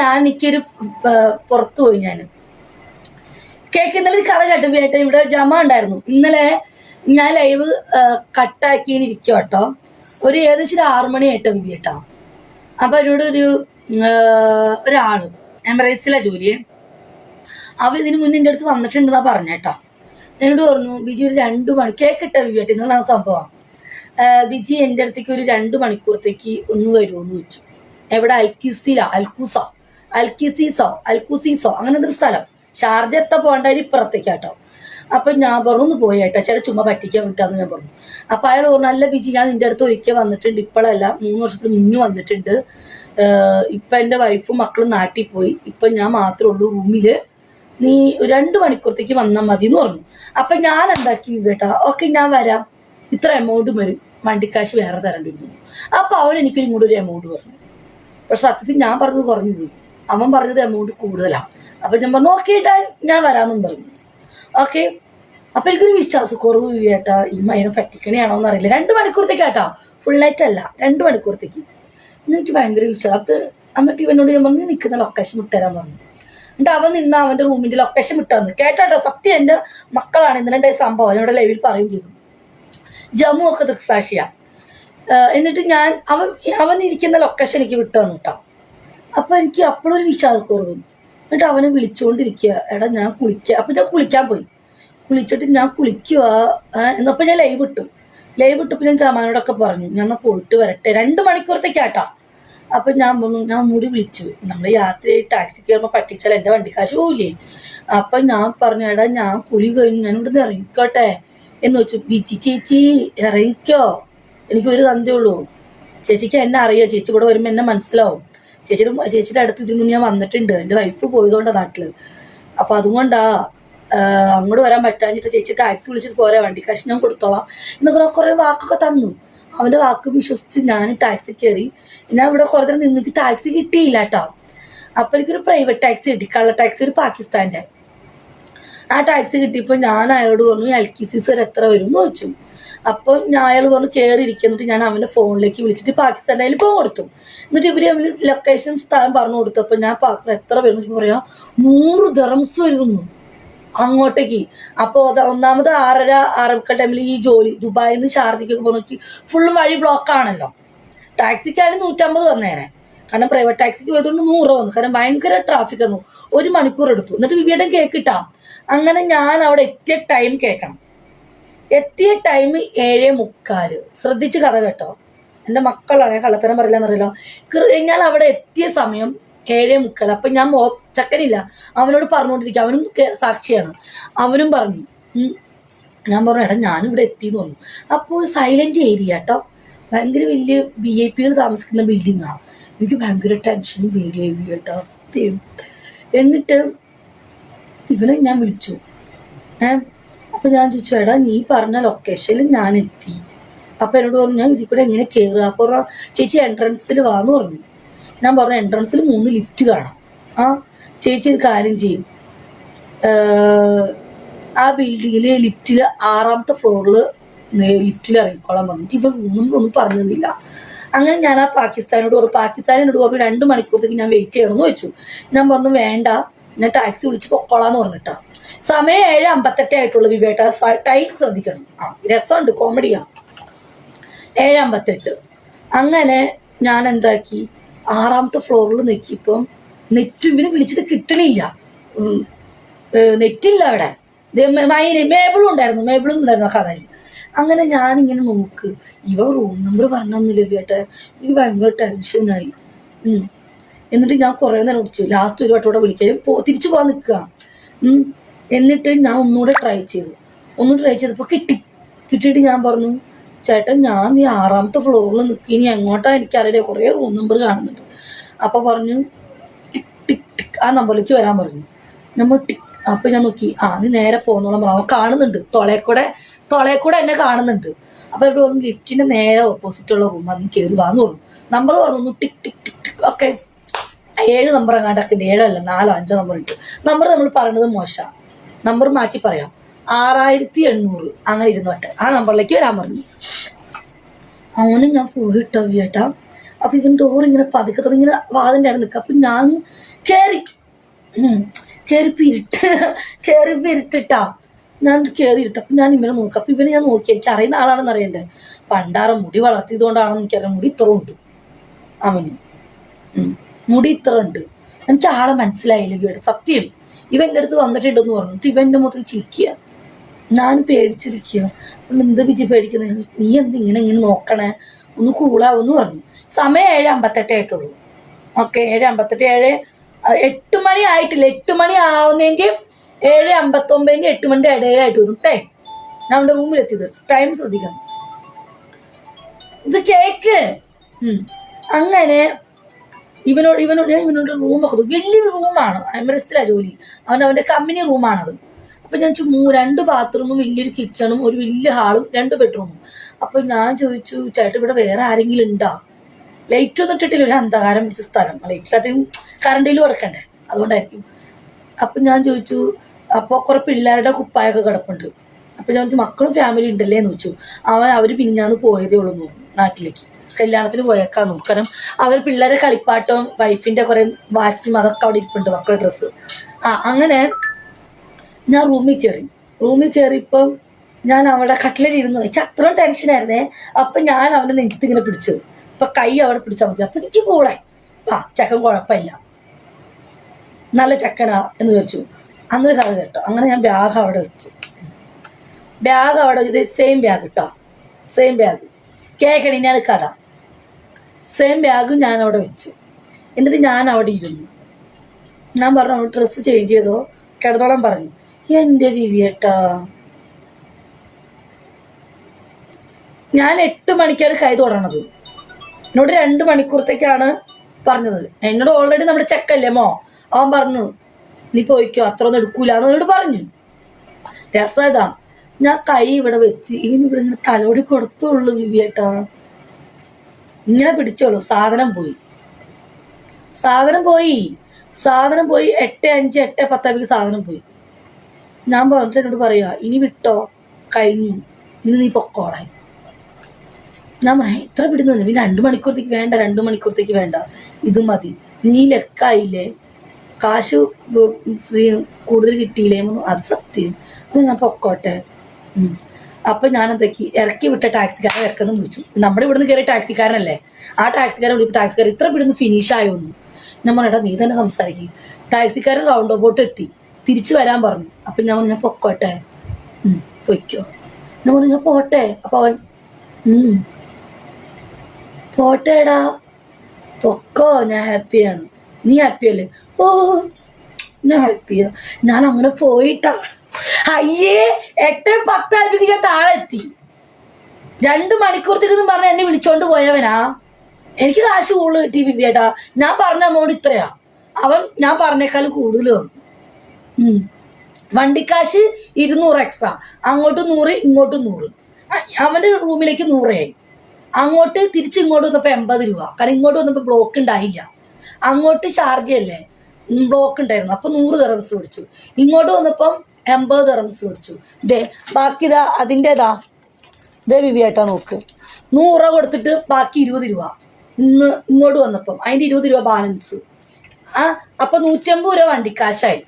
ഞാൻ എനിക്കൊരു പുറത്തു പോയി ഞാൻ കേക്ക് ഇന്നലെ ഒരു കഥ കേട്ടു കേട്ടോ ഇവിടെ ജമ ഉണ്ടായിരുന്നു. ഇന്നലെ ഞാൻ ലൈവ് കട്ടാക്കിയിരിക്കും കേട്ടോ. ഒരു ഏകദേശം ഒരു ആറു മണി ആയിട്ടോ കേട്ടോ അപ്പൊ എന്നോട് ഒരു ഒരാൾ എമറേറ്റ്സിലെ ജോലിയെ അവ ഇതിന് മുന്നേ എന്റെ അടുത്ത് വന്നിട്ടുണ്ടെന്നാ പറഞ്ഞേട്ടോ എന്നോട് പറഞ്ഞു ബിജി ഒരു രണ്ടു മണി കേക്ക് ഇട്ട ബിബി കേട്ടോ ഇന്നലാണ് സംഭവം. ബിജി എന്റെ അടുത്തേക്ക് ഒരു രണ്ട് മണിക്കൂറത്തേക്ക് ഒന്ന് വരുമോന്ന് വെച്ചു എവിടെ? അൽക്കിസില അൽക്കൂസ. അൽക്കിസീസോ അൽക്കുസീസോ അങ്ങനെ ഒരു സ്ഥലം. ഷാർജ എത്ത പോകേണ്ട ഇപ്പുറത്തേക്കാട്ടോ. അപ്പൊ ഞാൻ പറഞ്ഞു ഒന്ന് പോയി ഏട്ടാ ചേട്ടാ ചുമ്മാ പറ്റിക്കാൻ വിട്ടാന്ന് ഞാൻ പറഞ്ഞു. അപ്പൊ അയാൾ പറഞ്ഞു നല്ല വിജി ഞാൻ നിന്റെ അടുത്ത് ഒരിക്കൽ വന്നിട്ടുണ്ട് ഇപ്പോഴല്ല മൂന്ന് വർഷത്തിന് മുന്നേ വന്നിട്ടുണ്ട്. ഇപ്പൊ എന്റെ വൈഫും മക്കളും നാട്ടിൽ പോയി ഇപ്പൊ ഞാൻ മാത്രമേ ഉള്ളൂ റൂമിൽ നീ രണ്ട് മണിക്കൂറത്തേക്ക് വന്നാൽ മതി എന്ന് പറഞ്ഞു. അപ്പൊ ഞാൻ എന്താക്കി ബേട്ടാ ഓക്കെ ഞാൻ വരാം. ഇത്ര എമൗണ്ട് വരും. വണ്ടിക്കാശ് വേറെ തരേണ്ടി വന്നു. അപ്പൊ അവൻ എനിക്കൊരു ഇങ്ങോട്ട് ഒരു എമൗണ്ട് പറഞ്ഞു. പക്ഷെ സത്യത്തിൽ ഞാൻ പറഞ്ഞത് കുറഞ്ഞു പോയി. അവൻ പറഞ്ഞത് എമൗണ്ട് കൂടുതലാ. അപ്പൊ ഞാൻ പറഞ്ഞു ഓക്കെ ഏട്ടാ ഞാൻ വരാമെന്നും പറഞ്ഞു. ഓക്കെ അപ്പൊ എനിക്കൊരു വിശ്വാസക്കുറവ് ചേട്ടാ ഈ മൈനെ പറ്റിക്കണിയാണോന്ന് അറിയില്ല. രണ്ട് മണിക്കൂറത്തേക്ക് നൈറ്റ് അല്ല. രണ്ട് മണിക്കൂറത്തേക്ക്. എനിക്ക് ഭയങ്കര വിശ്വാസം. അത് എന്നിട്ട് ഇവനോട് ഞാൻ പറഞ്ഞു "നീ നിൽക്കുന്ന ലൊക്കേഷൻ വിട്ടുതരാൻ പറഞ്ഞു. എന്നിട്ട് അവൻ നിന്ന് അവന്റെ റൂമിന്റെ ലൊക്കേഷൻ വിട്ടാന്ന് കേട്ടോ സത്യം എന്റെ മക്കളാണ്. ഇന്നലെ സംഭവം. എന്നോട് ലൈവിൽ പറയും ചെയ്തു. ജമ്മു ഒക്കെ ദൃക്സാക്ഷിയാ ഏഹ് എന്നിട്ട് ഞാൻ അവൻ അവൻ ഇരിക്കുന്ന ലൊക്കേഷൻ എനിക്ക് വിട്ടു തന്നു കേട്ടോ അപ്പൊ എനിക്ക് അപ്പോഴൊരു വിഷാദക്കുറവ് എന്നിട്ട് അവനെ വിളിച്ചുകൊണ്ടിരിക്കുക എടാ ഞാൻ കുളിക്കുക അപ്പൊ ഞാൻ കുളിക്കാൻ പോയി. കുളിച്ചിട്ട് ഞാൻ കുളിക്കുക എന്നപ്പോ ഞാൻ ലൈവ് ഇട്ടു. ലൈവ് ഇട്ടപ്പോൾ ഞാൻ ചമാനോടൊക്കെ പറഞ്ഞു. ഞാൻ എന്നാ പോയിട്ട് വരട്ടെ. രണ്ട് മണിക്കൂറത്തേക്കാട്ടാ. അപ്പൊ ഞാൻ പറഞ്ഞു ഞാൻ മൂടി വിളിച്ചു. നമ്മൾ യാത്രയായി ടാക്സി കയറുമ്പോൾ പറ്റിച്ചാൽ എന്റെ വണ്ടിക്കാശ് പോവില്ലേ? അപ്പൊ ഞാൻ പറഞ്ഞു എടാ ഞാൻ കുളി കഴിഞ്ഞു ഞാൻ ഇവിടുന്ന് ഇറങ്ങിക്കോട്ടെ. എന്ന് വെച്ചു. വിജി ചേച്ചി ഇറങ്ങിക്കോ. എനിക്ക് ഒരു തന്തേ ഉള്ളൂ. ചേച്ചിക്ക് എന്നെ അറിയാം. ചേച്ചി ഇവിടെ വരുമ്പോൾ എന്നെ മനസ്സിലാവും. ചേച്ചിയുടെ ചേച്ചിയുടെ അടുത്ത് ഇതിനു മുന്നേ ഞാൻ വന്നിട്ടുണ്ട്. എന്റെ വൈഫ് പോയതുകൊണ്ടാ നാട്ടിൽ. അപ്പൊ അതുകൊണ്ടാ അങ്ങോട്ട് വരാൻ പറ്റാഞ്ഞിട്ട് ചേച്ചി ടാക്സി വിളിച്ചിട്ട് പോരാ വണ്ടി കാശ് ഞാൻ കൊടുത്തോളാം എന്നൊക്കെ കുറെ വാക്കൊക്കെ തന്നു. അവന്റെ വാക്ക് വിശ്വസിച്ച് ഞാൻ ടാക്സി കയറി. ഞാൻ ഇവിടെ കുറെ നേരം നിന്ന് ടാക്സി കിട്ടിയില്ല കേട്ടോ അപ്പൊ എനിക്കൊരു പ്രൈവറ്റ് ടാക്സി കിട്ടി. കള്ള ടാക്സി ഒരു പാകിസ്ഥാന്റെ. ആ ടാക്സി കിട്ടിയപ്പോൾ ഞാൻ അയാളോട് പറഞ്ഞു എൽ കെ സി എത്ര വരും? എന്ന് ചോദിച്ചു. അപ്പോൾ ഞാൻ അയാൾ പറഞ്ഞു കയറി ഇരിക്കുന്നിട്ട് ഞാൻ അവന്റെ ഫോണിലേക്ക് വിളിച്ചിട്ട് പാകിസ്ഥാന്റെ അതിൽ ഫോൺ കൊടുത്തു. എന്നിട്ട് ഇവർ അവന് ലൊക്കേഷൻ സ്ഥലം പറഞ്ഞു കൊടുത്തപ്പോൾ ഞാൻ പാകിസ്ഥാൻ എത്ര വേണമെന്ന് പറയാം നൂറ് ദറംസ് വരുന്നു അങ്ങോട്ടേക്ക്. അപ്പോൾ ഒന്നാമത് ആറര ആറേക്കാൾ ടൈമിൽ ഈ ജോലി ദുബായിൽ നിന്ന് ഷാർജയ്ക്കൊക്കെ നോക്കി. ഫുള്ളും വഴി ബ്ലോക്ക് ആണല്ലോ. ടാക്സിക്കായാലും നൂറ്റമ്പത് പറഞ്ഞേനെ. കാരണം പ്രൈവറ്റ് ടാക്സിക്ക് പോയതുകൊണ്ട് നൂറ് വന്നു. കാരണം ഭയങ്കര ട്രാഫിക് വന്നു ഒരു മണിക്കൂർ എടുത്തു. എന്നിട്ട് വിവിയുടെ കേക്ക് കിട്ടാം അങ്ങനെ ഞാൻ അവിടെ എത്തിയ ടൈം കേൾക്കണം. എത്തിയ ടൈം ഏഴേ മുക്കാൽ ശ്രദ്ധിച്ച് കഥ കേട്ടോ. എന്റെ മക്കളാണ് കള്ളത്തരം പറയില്ല എന്നറിയില്ലോ കൃ- ഞാൻ അവിടെ എത്തിയ സമയം ഏഴേ മുക്കാൽ അപ്പൊ ഞാൻ ചക്കനില്ല. അവനോട് പറഞ്ഞുകൊണ്ടിരിക്കുക. അവനും സാക്ഷിയാണ്. അവനും പറഞ്ഞു. ഞാൻ പറഞ്ഞു എടാ എത്തി എന്ന് തോന്നുന്നു. അപ്പോൾ സൈലന്റ് ഏരിയ കേട്ടോ ഭയങ്കര വലിയ വി ഐ പികൾ താമസിക്കുന്ന ബിൽഡിങ്ങാണ് എനിക്ക് ഭയങ്കര ടെൻഷനും പേടിയായി കേട്ടോ അവസ്ഥയും. എന്നിട്ട് ഇവനെ ഞാൻ വിളിച്ചു. ഏ അപ്പൊ ഞാൻ ചോദിച്ചു എടാ നീ പറഞ്ഞ ലൊക്കേഷനിൽ ഞാൻ എത്തി. അപ്പൊ എന്നോട് പറഞ്ഞു ഞാൻ ഇതിൽ കൂടെ എങ്ങനെ കയറുക അപ്പൊ പറഞ്ഞു, ചേച്ചി എൻട്രൻസിൽ വാന്ന് പറഞ്ഞു. ഞാൻ പറഞ്ഞു എൻട്രൻസിൽ മൂന്ന് ലിഫ്റ്റ് കാണാം. ആ ചേച്ചി ഒരു കാര്യം ചെയ്യും. ആ ബിൽഡിങ്ങിൽ ലിഫ്റ്റിൽ ആറാമത്തെ ഫ്ലോറിൽ ലിഫ്റ്റിൽ ഇറങ്ങിക്കോളാൻ പറഞ്ഞിട്ട് ഇവർ ഒന്നും ഒന്നും പറഞ്ഞില്ല അങ്ങനെ ഞാൻ ആ പാകിസ്ഥാനോട് പറഞ്ഞു പാകിസ്ഥാനോട് പറഞ്ഞു രണ്ട് മണിക്കൂറത്തേക്ക് ഞാൻ വെയിറ്റ് ചെയ്യണമെന്ന് വെച്ചു ഞാൻ പറഞ്ഞു വേണ്ട ഞാൻ ടാക്സി വിളിച്ച് പൊക്കോളാന്ന് പറഞ്ഞിട്ടാ. സമയം ഏഴ് അമ്പത്തെട്ടേ ആയിട്ടുള്ളൂ വിവേട്ട. ടൈം ശ്രദ്ധിക്കണം. ആ രസമുണ്ട് കോമഡിയാ ഏഴ് അമ്പത്തെട്ട്. അങ്ങനെ ഞാൻ എന്താക്കി? ആറാമത്തെ ഫ്ലോറിൽ നിൽക്കിയപ്പം നെറ്റ് ഇവന് വിളിച്ചിട്ട് കിട്ടണില്ല. നെറ്റില്ല അവിടെ. മൈന മേബിളും ഉണ്ടായിരുന്നു മേബിളും ഉണ്ടായിരുന്നു കഥയിൽ അങ്ങനെ ഞാനിങ്ങനെ നോക്ക്. ഇവ റൂം നമ്പർ പറഞ്ഞില്ല ചേട്ടാ എനിക്ക് ഭയങ്കര ടെൻഷനായി എന്നിട്ട് ഞാൻ കുറേ നേരം വിളിച്ചു ലാസ്റ്റ് ഒരു വട്ടം കൂടെ വിളിക്കാൻ. പോ തിരിച്ചു പോകാൻ നിൽക്കുക. എന്നിട്ട് ഞാൻ ഒന്നുകൂടെ ട്രൈ ചെയ്തു. ഒന്നുകൂടെ ട്രൈ ചെയ്തപ്പോൾ കിട്ടി. കിട്ടിയിട്ട് ഞാൻ പറഞ്ഞു ചേട്ടൻ ഞാൻ ഈ ആറാമത്തെ ഫ്ലോറിൽ നിൽക്കുക ഇനി എങ്ങോട്ടാ എനിക്കറിയില്ല. കുറേ റൂം നമ്പർ കാണുന്നുണ്ട്. അപ്പോൾ പറഞ്ഞു ടിക് ടിക് ടിക്. ആ നമ്പറിലേക്ക് വരാൻ പറഞ്ഞു. നമ്മൾ ടിക് അപ്പോൾ ഞാൻ നോക്കി ആ നീ നേരെ പോകുന്നോളം അവൻ കാണുന്നുണ്ട്. തൊളയക്കൂടെ തൊളയക്കൂടെ എന്നെ കാണുന്നുണ്ട്. അപ്പോൾ ഇവിടെ പറഞ്ഞു ലിഫ്റ്റിന്റെ നേരെ ഓപ്പോസിറ്റ് ഉള്ള റൂം നീ കയറി വാന്ന് പറഞ്ഞു. നമ്പർ പറഞ്ഞു tick tick tick tick. Okay. ഏഴ് നമ്പർ എങ്ങാണ്ടൊക്കെ. ഏഴല്ല നാലോ അഞ്ചോ നമ്പർ ഉണ്ട്. നമ്പർ നമ്മൾ പറയുന്നത് മോശം. നമ്പർ മാറ്റി പറയാം. ആറായിരത്തി എണ്ണൂറ് അങ്ങനെ ഇരുന്നോട്ടെ. ആ നമ്പറിലേക്ക് വരാൻ പറഞ്ഞു. അങ്ങനെ ഞാൻ പോയിട്ടോ ചേട്ടാ. അപ്പൊ ഇവൻ ഡോർ ഇങ്ങനെ പതുക്കെ ഇങ്ങനെ വാതിന്റെ അവിടെ നിൽക്കുക. അപ്പൊ ഞാൻ കേറി. കേറി പിരിട്ട്. കേറി പിരിട്ടിട്ടാ. ഞാൻ കേറി ഇട്ടു. ഞാൻ ഇവനെ നോക്കുക. അപ്പൊ ഇവനെ ഞാൻ നോക്കി. എനിക്ക് അറിയുന്ന ആളാണെന്ന് അറിയണ്ടേ? പണ്ടാറ മുടി വളർത്തിയതുകൊണ്ടാണെന്ന് എനിക്കറിയാം. മുടി ഇത്ര ഉണ്ട്. അവന്. മുടി ഇത്ര ഉണ്ട്. എനിക്ക് ആളെ മനസ്സിലായില്ല ഇവിടെ സത്യം. ഇവ എന്റെ അടുത്ത് വന്നിട്ടുണ്ടെന്ന് പറഞ്ഞിട്ട് ഇവന്റെ മുഖത്ത് ചിരിക്കുക. ഞാൻ പേടിച്ചിരിക്കുക. എന്ത് ബിജി പേടിക്കുന്നത് നീ എന്തിങ്ങനെ ഇങ്ങനെ നോക്കണേ? ഒന്ന് കൂളാവെന്ന് പറഞ്ഞു. സമയം ഏഴ് അമ്പത്തെട്ടേ ആയിട്ടുള്ളൂ. ഓക്കെ ഏഴ് അമ്പത്തെട്ട് ഏഴ് എട്ട് മണി ആയിട്ടില്ല. എട്ട് മണി ആവുന്നെങ്കിൽ ഏഴ് അമ്പത്തൊമ്പതിന്റെ എട്ട് മണിന്റെ ഇടയിലായിട്ട് വരും. ടൈം എത്തി തീർച്ചു ടൈം ശ്രദ്ധിക്കണം. ഇത് കേക്ക്. അങ്ങനെ ഇവനോട് ഇവനോട് ഞാൻ ഇവനോട് റൂമൊക്കെ നോക്കി വലിയൊരു റൂമാണ് എമറസ്റ്റിലാണ് ജോലി. അവൻ അവന്റെ കമ്പനി റൂമാണത് അപ്പൊ ഞാൻ ചോദിച്ചു രണ്ട് ബാത്റൂമും വലിയൊരു കിച്ചണും ഒരു വലിയ ഹാളും രണ്ട് ബെഡ്റൂമും അപ്പൊ ഞാൻ ചോദിച്ചു ചേട്ടൻ ഇവിടെ വേറെ ആരെങ്കിലും ഉണ്ടോ? ലൈറ്റ് ഒന്നും ഇട്ടിട്ടില്ല. ഒരു അന്ധകാരം പിടിച്ച സ്ഥലം. ലൈറ്റിലധികം കറണ്ടിലും കിടക്കണ്ടേ? അതുകൊണ്ടായിരിക്കും. അപ്പൊ ഞാൻ ചോദിച്ചു അപ്പോൾ കുറെ പിള്ളേരുടെ കുപ്പായൊക്കെ കിടപ്പുണ്ട്. അപ്പൊ ഞാൻ മക്കളും ഫാമിലി ഉണ്ടല്ലേ എന്ന് ചോദിച്ചു. അവൻ അവർ ഞാൻ പോയതേ ഉള്ളൂ നാട്ടിലേക്ക്. കല്യാണത്തിന് പോയേക്കാം കാരണം അവർ പിള്ളേരെ കളിപ്പാട്ടവും വൈഫിന്റെ കുറെ വാച്ചും അതൊക്കെ അവിടെ ഇരിപ്പുണ്ട് മക്കളുടെ ഡ്രസ്സ് ആ അങ്ങനെ ഞാൻ റൂമിൽ കയറി റൂമിൽ കയറിയപ്പം ഞാൻ അവിടെ കട്ടിലിരുന്നു എനിക്ക് അത്രയും ടെൻഷനായിരുന്നേ അപ്പൊ ഞാൻ അവനെ നെഞ്ചത്ത് ഇങ്ങനെ പിടിച്ചു അപ്പൊ കൈ അവിടെ പിടിച്ചാൽ മതി. അപ്പൊ എനിക്ക് കൂളായി. ആ ചക്കൻ കുഴപ്പമില്ല. നല്ല ചക്കനാ എന്ന് വിചാരിച്ചു. അന്നൊരു കഥ കേട്ടോ. അങ്ങനെ ഞാൻ ബാഗ് അവിടെ വെച്ചു. ബാഗ് അവിടെ ഇത് സെയിം ബാഗ് കേട്ടോ സെയിം ബാഗ് കേക്കണിനാണ് കഥ. സെയിം ബാഗും ഞാൻ അവിടെ വെച്ചു. എന്നിട്ട് ഞാൻ അവിടെ ഇരുന്നു. ഞാൻ പറഞ്ഞു ഡ്രസ്സ് ചേഞ്ച് ചെയ്തോ? കിടന്നോളം പറഞ്ഞു. എന്റെ വിവിയേട്ടാ ഞാൻ എട്ട് മണിക്കാണ് കൈ തുടങ്ങണത് എന്നോട് രണ്ട് മണിക്കൂറത്തേക്കാണ് പറഞ്ഞത്. എന്നോട് ഓൾറെഡി നമ്മുടെ ചെക്കല്ലേ മോ? അവൻ പറഞ്ഞു നീ പോയിക്കോ അത്ര ഒന്നും എടുക്കൂല എന്നോട് പറഞ്ഞു. രസം ഇതാ. ഞാൻ കൈ ഇവിടെ വെച്ച് ഇവൻ ഇവിടെ ഇങ്ങനെ തലോടി കൊടുത്തുള്ളൂ വിവിയേട്ടാ ഇങ്ങനെ പിടിച്ചോളൂ. സാധനം പോയി. സാധനം പോയി. സാധനം പോയി. എട്ട് അഞ്ച് എട്ട് പത്താപ്പിക്ക് സാധനം പോയി. ഞാൻ പറഞ്ഞിട്ട് എന്നോട് പറയാ ഇനി വിട്ടോ? കഴിഞ്ഞു. ഇനി നീ പൊക്കോളായി ഞാൻ പറയാം ഇത്ര പിടുന്നു പിന്നെ രണ്ടു മണിക്കൂറത്തേക്ക് വേണ്ട രണ്ടു മണിക്കൂറത്തേക്ക് വേണ്ട. ഇത് മതി. നീ ലെക്കായില്ലേ? കാശ് ഫ്രീ കൂടുതൽ കിട്ടിയില്ലേ. അത് സത്യം. ഞാൻ പൊക്കോട്ടെ. അപ്പൊ ഞാൻ എന്താക്കി ഇറക്കി വിട്ട ടാക്സിക്കാരൻ ഇറക്കുന്നു വിളിച്ചു. നമ്മുടെ ഇവിടുന്ന് കയറിയ ടാക്സിക്കാരനല്ലേ? ആ ടാക്സിക്കാരൻ വിളിപ്പ് ടാക്സിക്കാരൻ ഇത്ര പിടുന്ന് ഫിനിഷ് ആയോന്നു. ഞാൻ പറഞ്ഞാ നീ തന്നെ സംസാരിക്കും. ടാക്സിക്കാരൻ റൗണ്ട് അബൌട്ട് എത്തി. തിരിച്ചു വരാൻ പറഞ്ഞു. അപ്പൊ ഞാൻ പറഞ്ഞു ഞാൻ പൊക്കോട്ടെ. പൊയ്ക്കോ. ഞാൻ പറഞ്ഞു ഞാൻ പോട്ടെ. അപ്പൊ അവൻ പോട്ടേടാ. പൊക്കോ ഞാൻ ഹാപ്പിയാണ് നീ ഹാപ്പിയല്ലേ ഓ ഞാൻ ഹാപ്പിയാ ഞാൻ അങ്ങനെ പോയിട്ടാ. അയ്യേ എട്ട് പത്തായപ്പോഴേക്ക് ഞാൻ താഴെ എത്തി. രണ്ട് മണിക്കൂർത്തേക്കെന്ന് പറഞ്ഞ എന്നെ വിളിച്ചോണ്ട് പോയവനാ. എനിക്ക് കാശ് കൂടുതൽ കിട്ടി ബിബിയേട്ടാ ഞാൻ പറഞ്ഞ എമൗണ്ട് ഇത്രയാ. അവൻ ഞാൻ പറഞ്ഞേക്കാൾ കൂടുതൽ വന്നു. വണ്ടിക്കാശ് ഇരുന്നൂറ് എക്സ്ട്രാ അങ്ങോട്ട് നൂറ് ഇങ്ങോട്ടും നൂറ്. അവന്റെ റൂമിലേക്ക് നൂറായി അങ്ങോട്ട് തിരിച്ച് ഇങ്ങോട്ട് വന്നപ്പോ എൺപത് രൂപ. കാരണം ഇങ്ങോട്ട് വന്നപ്പോ ബ്ലോക്ക് ഉണ്ടായില്ല. അങ്ങോട്ട് ചാർജ് അല്ലേ? ബ്ലോക്ക് ഉണ്ടായിരുന്നു. അപ്പൊ നൂറ് തെറസ് പിടിച്ചു ഇങ്ങോട്ട് വന്നപ്പം എൺപത് തെറംസ് മേടിച്ചു. ഇതേ ബാക്കി ഇതാ അതിന്റെതാ ദേ വിവിയേട്ടാ നോക്ക്. നൂറ് രൂപ കൊടുത്തിട്ട് ബാക്കി ഇരുപത് രൂപ. ഇന്ന് ഇങ്ങോട്ട് വന്നപ്പം. അതിന്റെ ഇരുപത് രൂപ ബാലൻസ് ആ അപ്പൊ നൂറ്റമ്പത് രൂപ വണ്ടി വണ്ടിക്കാശായി